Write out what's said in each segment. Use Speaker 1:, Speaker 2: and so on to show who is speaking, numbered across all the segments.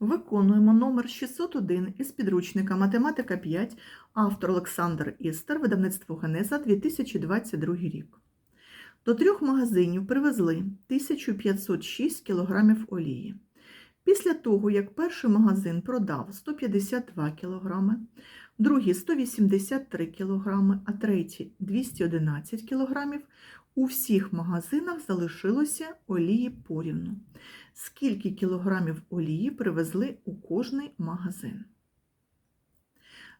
Speaker 1: Виконуємо номер 601 із підручника Математика 5, автор Олександр Істер, видавництво Генеза, 2022 рік. До трьох магазинів привезли 1506 кг олії. Після того, як перший магазин продав 152 кг, другий 183 кг, а третій 211 кг, у всіх магазинах залишилося олії порівну. Скільки кілограмів олії привезли у кожний магазин?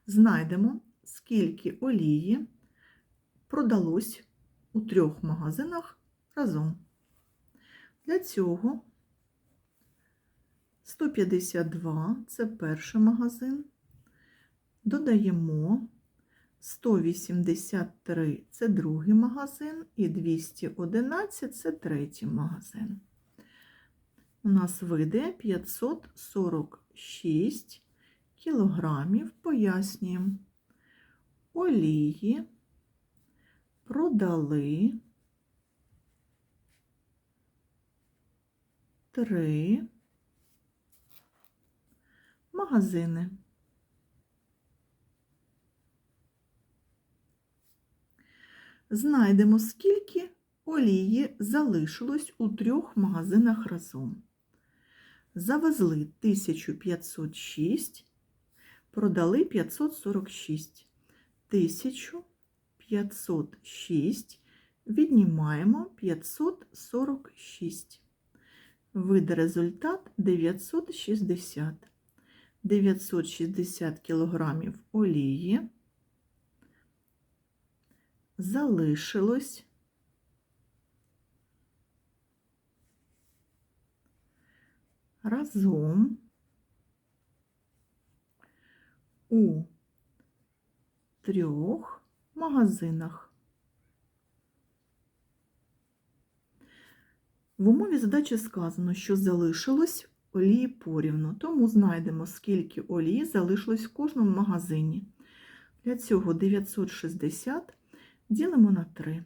Speaker 1: Знайдемо, скільки олії продалось у трьох магазинах разом. Для цього 152 це перший магазин. Додаємо 183 це другий магазин, і 211 це третій магазин. У нас вийде 546 кілограмів, пояснюємо, олії продали 3 магазини. Знайдемо, скільки олії залишилось у трьох магазинах разом. Завезли 1506, продали 546. 1506 віднімаємо 546. Вийде результат 960. 960 кілограмів олії залишилось разом у трьох магазинах. В умові задачі сказано, що залишилось олії порівну, тому знайдемо, скільки олії залишилось в кожному магазині. Для цього 960 ділимо на 3.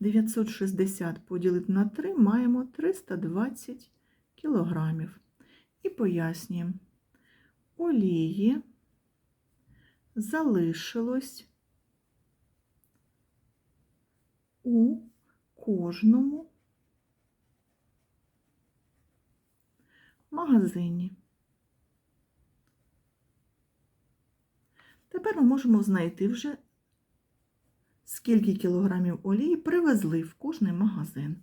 Speaker 1: 960 поділити на 3 маємо 320 кілограмів. І пояснюємо, олії залишилось у кожному магазині. Тепер ми можемо знайти вже, скільки кілограмів олії привезли в кожний магазин.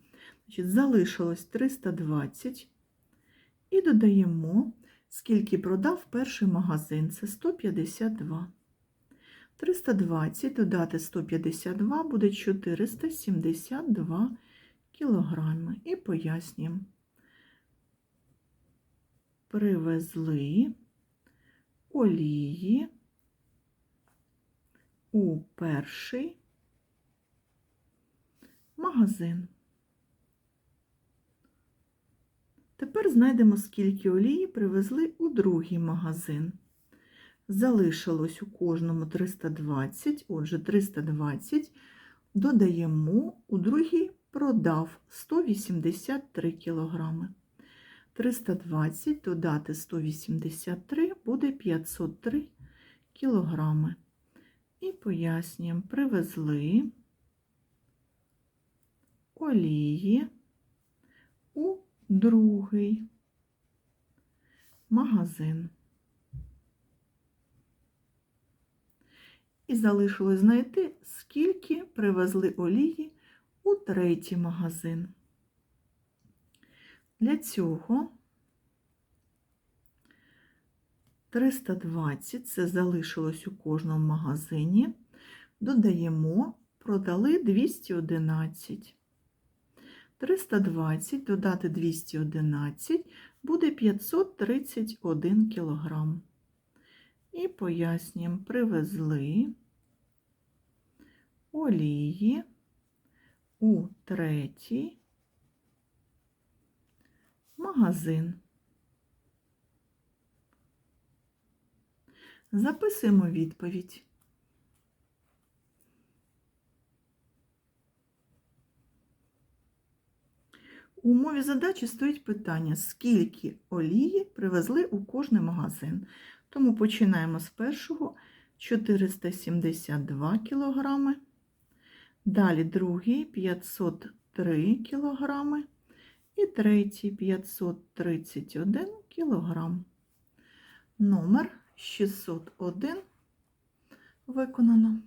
Speaker 1: Значить, Залишилось 320 і додаємо, скільки продав перший магазин, це 152. 320 додати 152 буде 472 кілограми. І пояснюємо. Привезли олії у перший магазин. Тепер знайдемо, скільки олії привезли у другий магазин. Залишилось у кожному 320, отже, 320 додаємо, у другий продав 183 кг. 320 додати 183 буде 503 кг. І пояснюємо, привезли олії у другий магазин. І залишилось знайти, скільки привезли олії у третій магазин. Для цього 320 це залишилось у кожному магазині. Додаємо, продали 211. 320 додати 211 буде 531 кілограм. І пояснюємо, привезли олії у третій магазин. Записуємо відповідь. У умові задачі стоїть питання, скільки олії привезли у кожний магазин. Тому починаємо з першого 472 кг, далі другий 503 кг і третій 531 кг. Номер 601 виконано.